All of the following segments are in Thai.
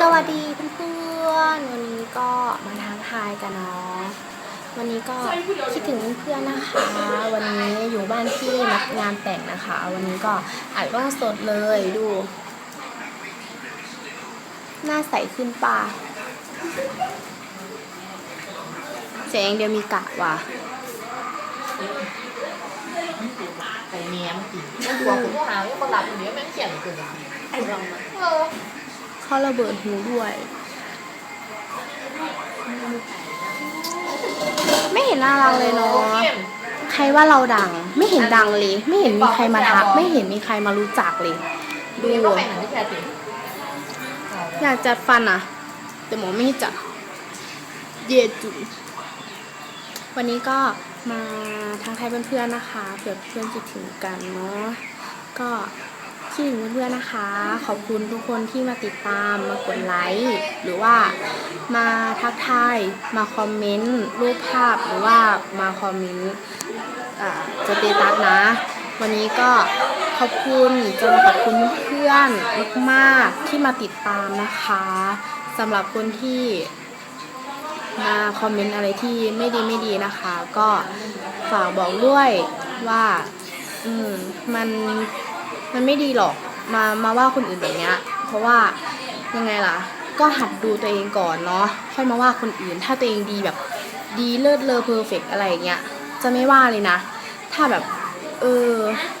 สวัสดีเพื่อนๆวันนี้ก็มาทักทายกันเนาะวันนี้ก็คิดถึงเพื่อนๆนะคะ วันนี้อยู่บ้านที่นัดงานแต่งนะคะ วันนี้ก็อัดกล้องสดเลยดู หน้าใสขึ้นป่ะเสียงเดียวมีกะว่ะไปเมียมกินตัวผมก็หาว่าประหลัดอยู่เนี้ยแม่งเขียนเกิน ไอ้เราเออเข้าระเบิดหูด้วย ไม่เห็นน่ารักเลยเนาะเข้มใครว่าเราดัง ไม่เห็นดังเลย ไม่เห็นมีใครมาทักไม่เห็นมีใครมารู้จักเลย ดูเรียกว่าแบ่งหนังที่แท้จริงอยากจัดฟันอะแต่หมอไม่ให้จัด เย่จุวันนี้ก็มาทางไทยเพื่อนๆนะคะเผื่อเพื่อนคิดถึงกันเนาะก็ คิดถึงเพื่อนๆนะคะ ขอบคุณทุกคนที่มาติดตามมากดไลค์หรือว่ามาทักทายมาคอมเมนต์รูปภาพหรือว่ามาคอมเมนต์อ่าสเตตัสนะ วันนี้ก็ขอบคุณจะมาขอบคุณเพื่อนมากๆที่มาติดตามนะคะสำหรับคนที่มาคอมเมนต์อะไรที่ไม่ดีไม่ดีนะคะ ก็ฝากบอกด้วยว่า อืม มัน มันไม่ดีหรอกมามาว่าคนอื่นแบบเนี้ย เพราะว่ายังไงล่ะ ก็หัดดูตัวเองก่อนเนาะค่อยมาว่าคนอื่น ถ้าตัวเองดีแบบดีเลิศเลอเพอร์เฟกอะไรอย่างเงี้ยจะไม่ว่าเลยนะ ถ้าแบบเออ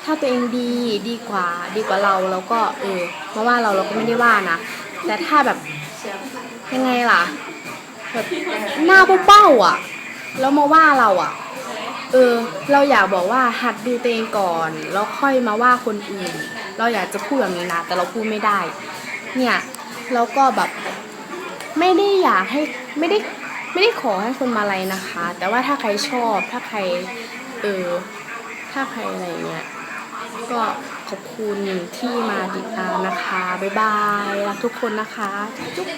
ถ้าตัวเองดีดีกว่า ดีกว่าเราแล้วก็เออมาว่าเราเราก็ไม่ได้ว่านะแต่ถ้าแบบยังไงล่ะแบบหน้าเป้าๆอะ แล้วมาว่าเราอะ ออเราอยากบอกว่าหัดดูตัวเองก่อน แล้วค่อยมาว่าคนอื่น เราอยากจะพูดแบบนี้นะแต่เราพูดไม่ได้ เนี่ยแล้วก็แบบไม่ได้อยากให้ไม่ได้ไม่ได้ขอให้คนมาอะไรนะคะ แต่ว่าถ้าใครชอบถ้าใครเออถ้าใครอะไรเงี้ยก็ขอบคุณที่มาติดตามนะคะ บ๊ายบายรักทุกคนนะคะจุ๊บ